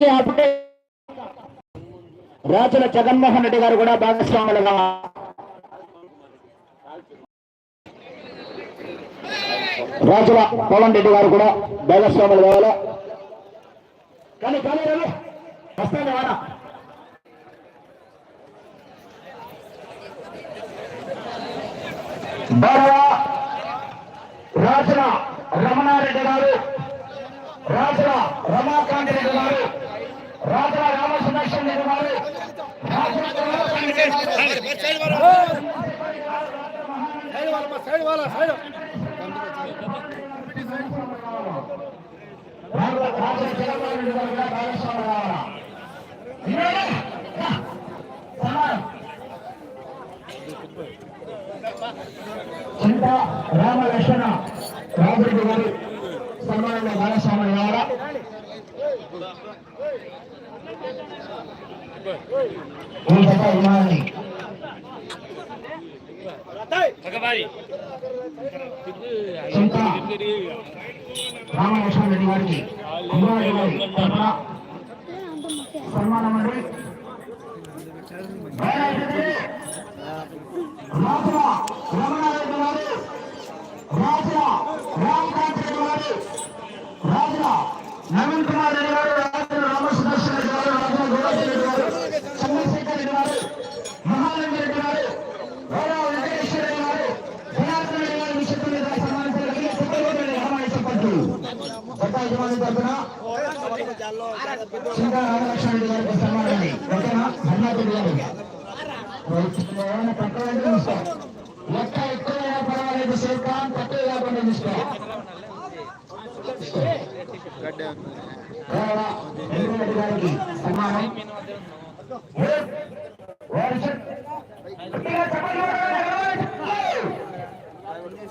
అప్పుడే రాజుల జగన్మోహన్ రెడ్డి గారు కూడా భాగస్వాములుగా రాజుల పవన్ రెడ్డి గారు కూడా భాగస్వాములు కావాలి. కానీ కానీ రవి వస్తాను వాడా. రాజుల రమణారెడ్డి గారు రాజుల రమాకాంత్ రెడ్డి గారు రాజుల రామసుదర్శన్ రెడ్డి గారు రాజుల రమాకాంత్ రెడ్డి గారు రాజుల రాజుల జగన్మోహన్ రెడ్డి గారు లక్ష్మణ రెడ్డి గారికి కుమారి గారి తరఫున సన్మానం అండి రాజుల రమణారెడ్డి గారు రాజుల రామకాంత్ రెడ్డి గారు రాజుల నవీన్ కుమార్ రెడ్డి గారు రాజుల రామసుదర్శన్ రెడ్డి గారు రాజుల గోవర్ధన్ రెడ్డి గారు చంద్రశేఖర్ రెడ్డి గారు మహానంద రెడ్డి గారు గౌరవ వెంకటేశ్వర రెడ్డి గారు జనార్దన్ రెడ్డి గారు విషయం మీద సన్మానించాలని సుబ్రహ్మణ్య రామాయణ పట్టు కొత్త యజమాని తరఫున చింతా రామలక్ష్మణ రెడ్డి గారికి సన్మానం ఓకేనా హనుమారెడ్డి గారికి ఏమైనా తక్కువ లెక్క ఎక్కువైనా పర్వాలేదు శ్రీకాంత్ తక్కువ కాకుండా చూసుకో వెంకటరెడ్డి గారికి సన్మానం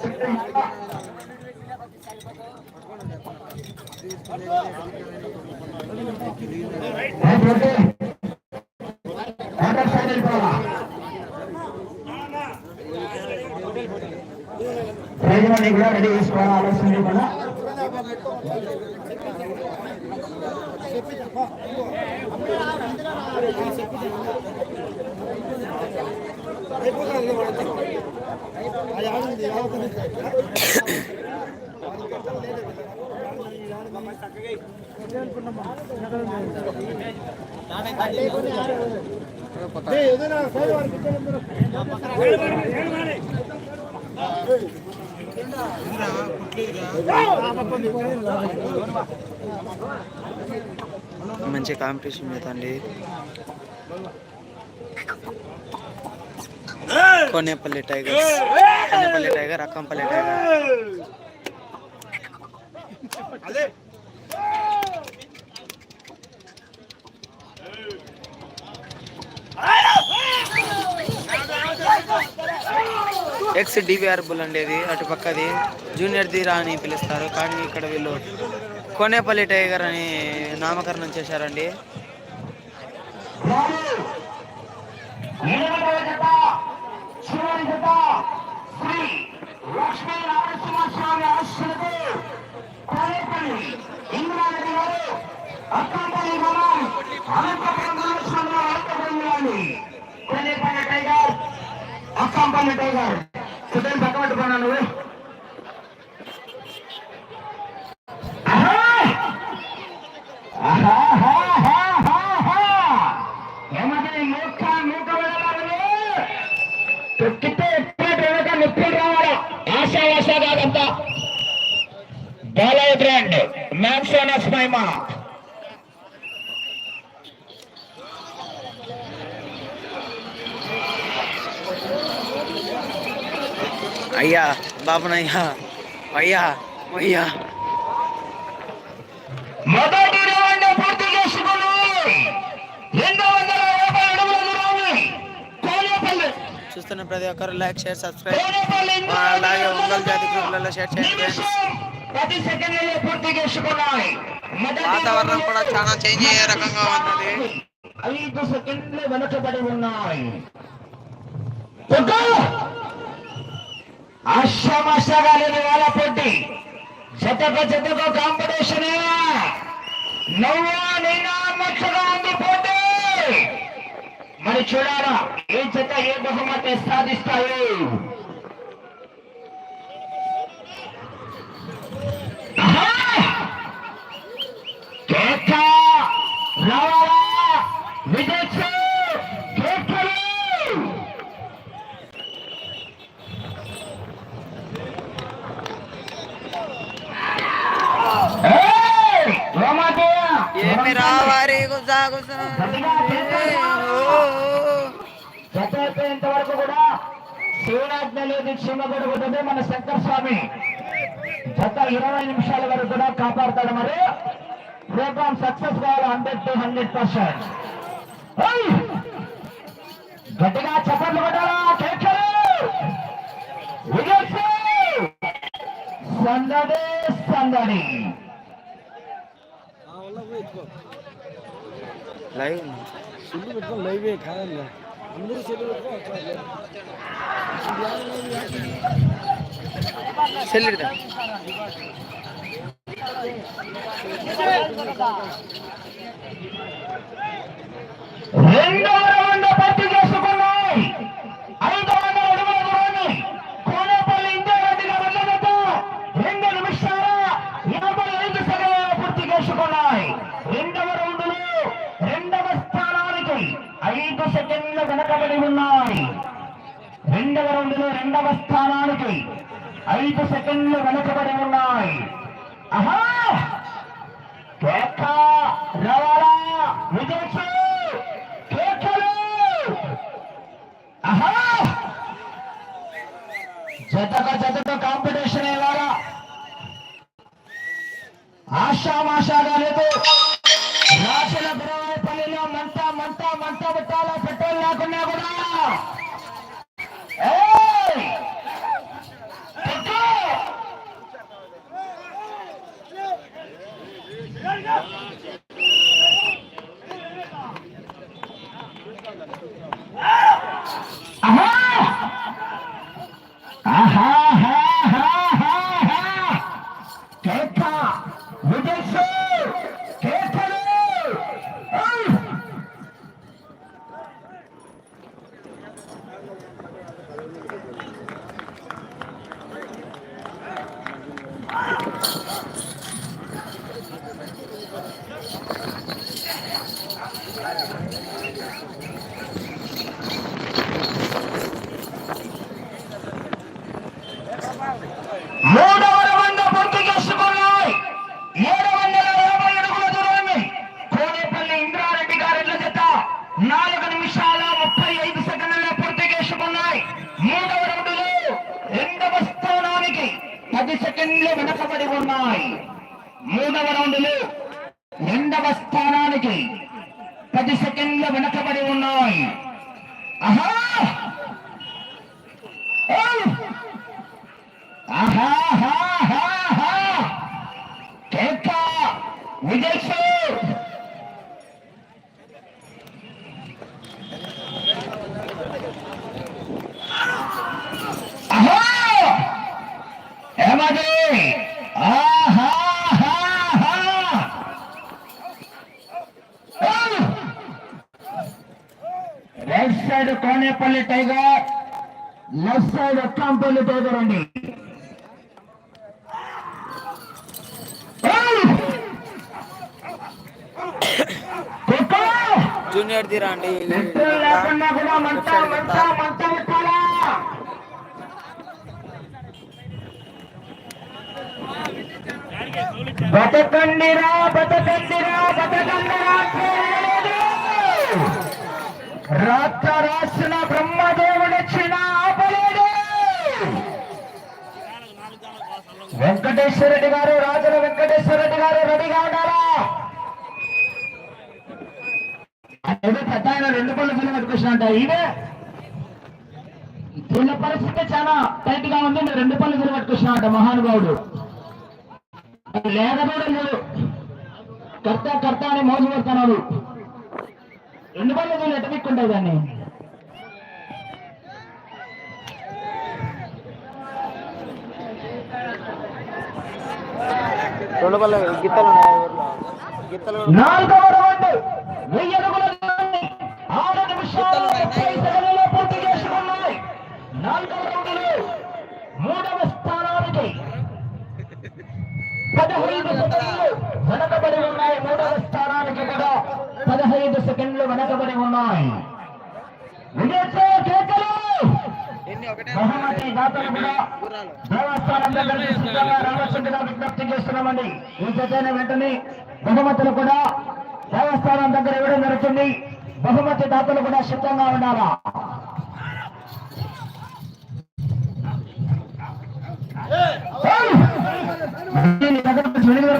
చెప్పండి, ఎవరు? ఏంటంటే, ఆకాశ్ సైడ్ కూడా రెడీ ఆలోచన లేకుండా మంచి కాంపిటీషన్ మీద Konepalli tigers Konepalli tiger Akkampalli tiger X DVR bull అండి ఇది అటు పక్కది. జూనియర్ ధీరా అని పిలుస్తారు కానీ ఇక్కడ వీళ్ళు కోనేపల్లి టైగర్ అని నామకరణం చేశారండి. అనంతపురం అనంతపురం టైగర్ అక్కంపల్లి టైగర్ సుధీర్ పక్కబెట్టుకున్నా నువ్వు బాబునయ్యా అయ్యా అయ్యా. మొదటి రౌండ్ పూర్తి చేసుకుని రెండు వందల యాభై అడుగుల దూరాన్ని కోనేపల్లి. చూస్తున్న ప్రతి ఒక్కరు లైక్ షేర్ సబ్స్క్రైబ్. అలాగే ఒంగోలు జాతి గ్రూపులలో షేర్ చేయండి పది సెకండ్లలో పూర్తి చేసుకున్నాయి. మొదటి వాతావరణం కూడా చాలా చేంజ్ అయ్యే రకంగా ఉన్నది. ఐదు సెకండ్లు వెనకబడి ఉన్నాయి. ఆశామాషగా లేని వాళ్ళ పొట్టి. జతకు జతకు కాంపిటీషన్ నువ్వా నేనా మరి చూడారా ఏ చెత్త ఏ బహుమతి సాధిస్తాయి? కేక ఏమి రావారి గుసా గుసా జత కూడా శివరాజ్ఞ లేదు క్షీమపడకూడదు మన శంకర్ స్వామి గత ఇరవై నిమిషాల వరకు కూడా కాపాడతాడు మరి ప్రోగ్రామ్ సక్సెస్ కావాలి హండ్రెడ్ టు హండ్రెడ్ పర్సెంట్ గట్టిగా చప్పట్లు కొట్టాలా కేకలు విజయ్ సందడి సందడి లైవ్ సెల్లు పెట్టుకొని లైవే కాదన్నా అందరూ సెల్లు పెట్టుకొని సెల్లిడదా రెండవ వెనకబడి ఉన్నాయి. రెండవ రౌండ్లో రెండవ స్థానానికి ఐదు సెకండ్లు వెనకబడి ఉన్నాయి. ఆహా కేక విజయ్ ఆహా జతక జతక కాంపిటీషన్ ఇవాళ ఆశామాషాగా లేదు రాసిన గురవాయపల్లిలో మంట మంట మంట పెట్టాలా పెట్రోల్ లేకున్నా కూడా ఏయ్! పెట్టు! ఆహా! ఆహాహాహాహాహా! కేక! విజయ్ కేకలు! ఓయ్! మూడవ రౌండ్ పూర్తి చేసుకున్నాయి ఏడు వందల యాభై అడుగుల దూరాన్ని కోనేపల్లి ఇంద్రారెడ్డి గారి జత నాలుగు నిమిషాల ముప్పై ఐదు సెకండ్లలో పూర్తి చేసుకున్నాయి మూడవ రౌండ్లో రెండవ స్థానానికి పది సెకండ్లు వెనకబడి ఉన్నాయి మూడవ రౌండ్లో రెండవ స్థానానికి పది సెకండ్లు వెనకబడి ఉన్నాయి ఆహా ఓయ్! ఆహాహాహాహా! కేక! విజయ్ జూనియర్ దిరా అండి నిద్ర లేకుండా కూడా మంట బతకండిరా బతకండిరా బతకండిరా రాత్ర రాసిన ఆపలేడు వెంకటేశ్వర రెడ్డి గారు రాజుల వెంకటేశ్వర రెడ్డి గారు రెడీగా ఉన్నారా? ఏదో పెద్ద ఆయన రెండు పళ్ళు బిల్లు పట్టుకొచ్చినట్ట ఇదే వీళ్ళ పరిస్థితి చాలా టైట్గా ఉంది. మీరు రెండు పళ్ళు బిల్లు పట్టుకొచ్చినట్ట మహానుభావుడు. లేకపోవడం లేదు. కర్త కర్త అని మోజు పెడుతున్నాడు. రెండు పళ్ళు బిల్లు ఎట్ట పిక్కుంటాయి దాన్ని. రెండు పళ్ళ గిత్తలు ఉన్నాయి. గిత్తలు నాలుగవ రౌండ్. వెయ్యి అడుగుల వెనకబడి ఉన్నాయి. మూడవ స్థానానికి కూడా పదహైదు సెకండ్లు వెనకబడి ఉన్నాయి. కూడా ఈ వెంటనే బహుమతులు కూడా దేవస్థానం దగ్గర ఇవ్వడం జరుగుతుంది. బహుమతి దాతలు కూడా సిద్ధంగా ఉండాలా? నీ దగ్గర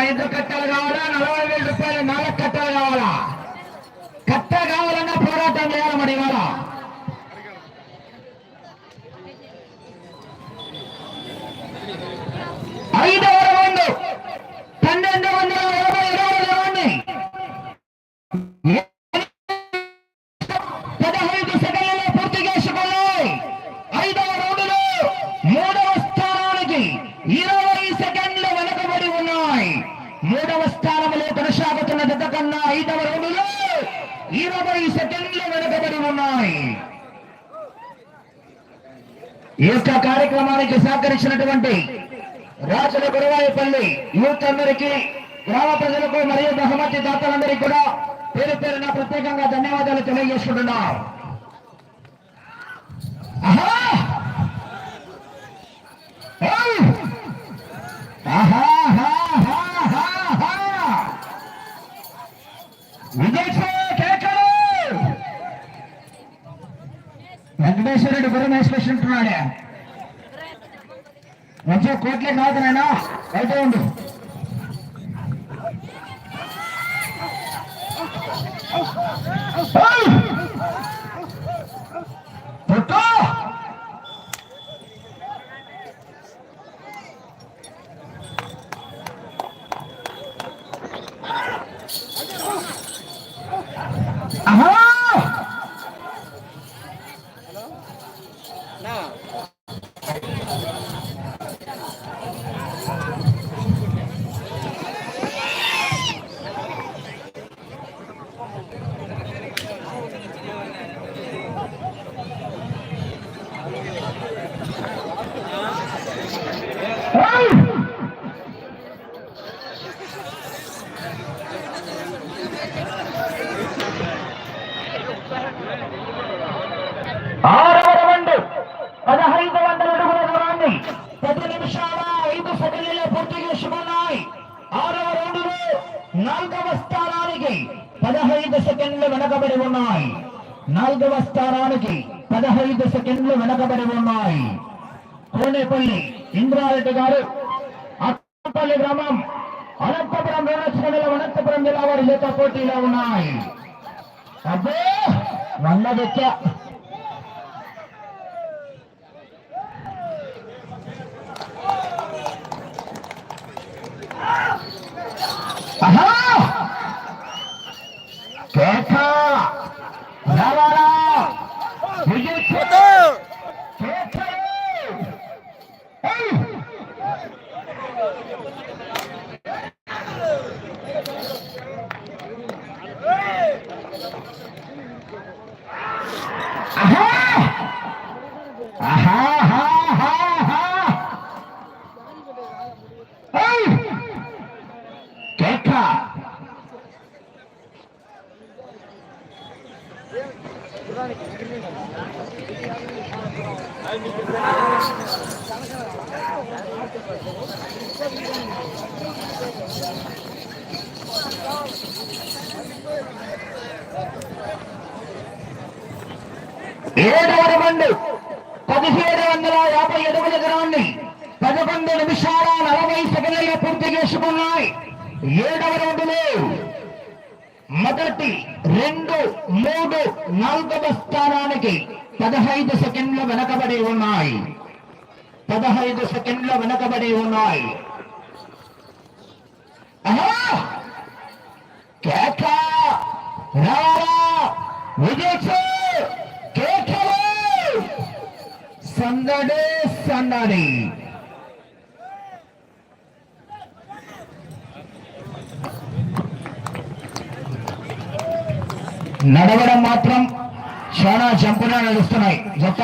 ఐదు కట్టలు కావాలా నలభై వేల రూపాయలు నాలుగు కట్టలు కావాలా ఉన్నాయి ఈ యొక్క కార్యక్రమానికి సహకరించినటువంటి రాజుల గురువాయపల్లి యూత్ అందరికీ గ్రామ ప్రజలకు మరియు బహుమతి దాతలందరికీ కూడా పేరు పేరున ప్రత్యేకంగా ధన్యవాదాలు తెలియజేసుకుంటున్నాం ఆహా! ఏయ్! ఆహా, ఆహా, ఆహా, ఆహా, ఆహా! విజయ్ సార్, కేకలు! వెంకటేశ్వర రెడ్డి గురు మేస్పేషన్ ఉంటున్నాడే మంచిగా కోట్లే కాదు నాయనా బయట ఉండు ఏయ్! పుట్టు! ఆహా! నా ఏయ్! ఆరవ రౌండ్. పదహైదు వందల అడుగుల దూరాన్ని పది నిమిషాల ఐదు సెకండ్లలో పూర్తి చేసుకున్నాయి. ఆరవ రౌండ్లో నాలుగవ స్థానానికి పదహైదు సెకండ్లు వెనకబడి ఉన్నాయి. నాలుగవ స్థానానికి పదహైదు సెకండ్లు వెనకబడి ఉన్నాయి. కోనేపల్లి ఇంద్రారెడ్డి గారు అక్కపల్లి గ్రామం అనంతపురం వేణస్వామిలో అనంతపురం జిల్లా వారి చేత పోటీలో ఉన్నాయి. అబ్బో! వందదెక్క ఆహా కేక! రావాలా విజయ్ వద్దు. కేకలు ఏయ్! ఆహా! ఆహా, ఆహా, ఆహా, ఆహా! ఏయ్! కేక ఏడవ రౌండ్ పదిహేడు వందల యాభై అడుగుల దూరాన్ని పదకొండు నిమిషాల నలభై సెకండ్లలో పూర్తి చేసుకున్నాయి. ఏడవ రౌండ్లో మొదటి రెండు మూడు నాలుగవ స్థానానికి పదహైదు సెకండ్లు వెనకబడి ఉన్నాయి. పదహైదు సెకండ్లు వెనకబడి ఉన్నాయి. రారా విజయ్ కేకలు సందడే సందడి నడవడం మాత్రం చాలా జంపుగా నడుస్తున్నాయి. జత.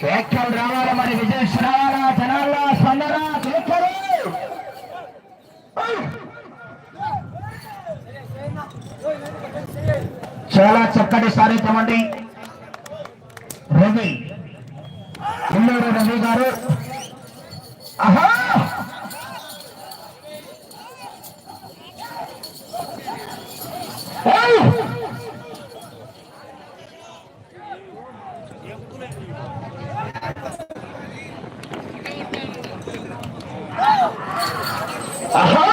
కేక్కలు రావాలా మరి విజయ రావాలా జనాల సందరా కేకలు. చాలా చక్కటి సారథ్యం అండి రవి పిల్లూరు రవి గారు ఆహా ఏయ్! ఆహా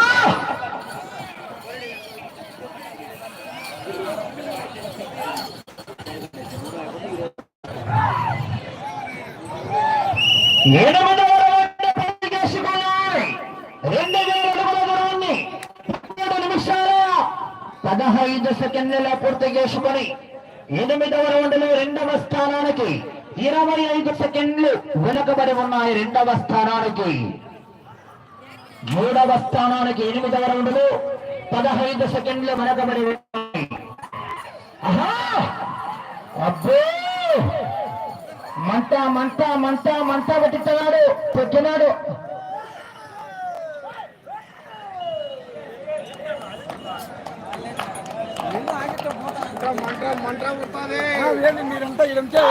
ఎనిమిదవ రౌండ్ పూర్తి చేసుకున్నాయి. రెండు వేల అడుగుల దూరాన్ని పన్నెండు నిమిషాల పదహైదు పూర్తి చేసుకుని ఎనిమిదవ రౌండ్లో రెండవ స్థానానికి ఇరవై ఐదు సెకండ్లు వెనుకబడి ఉన్నాయి రెండవ స్థానానికి. మూడవ స్థానానికి ఎనిమిదవ రౌండ్లో పదహైదు సెకండ్లు వెనకబడి ఉన్నాయి. అబ్బో! మంట మంట మంట మంట పెట్టిస్తున్నాడు పెట్టినాడు ఏంది మీరంతా ఇదంతా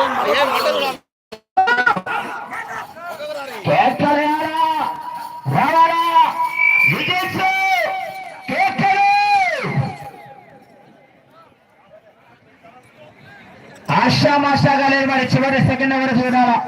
కేకలేరా లేదు మరి చివరి సెకండ్ వరకు చూడాలా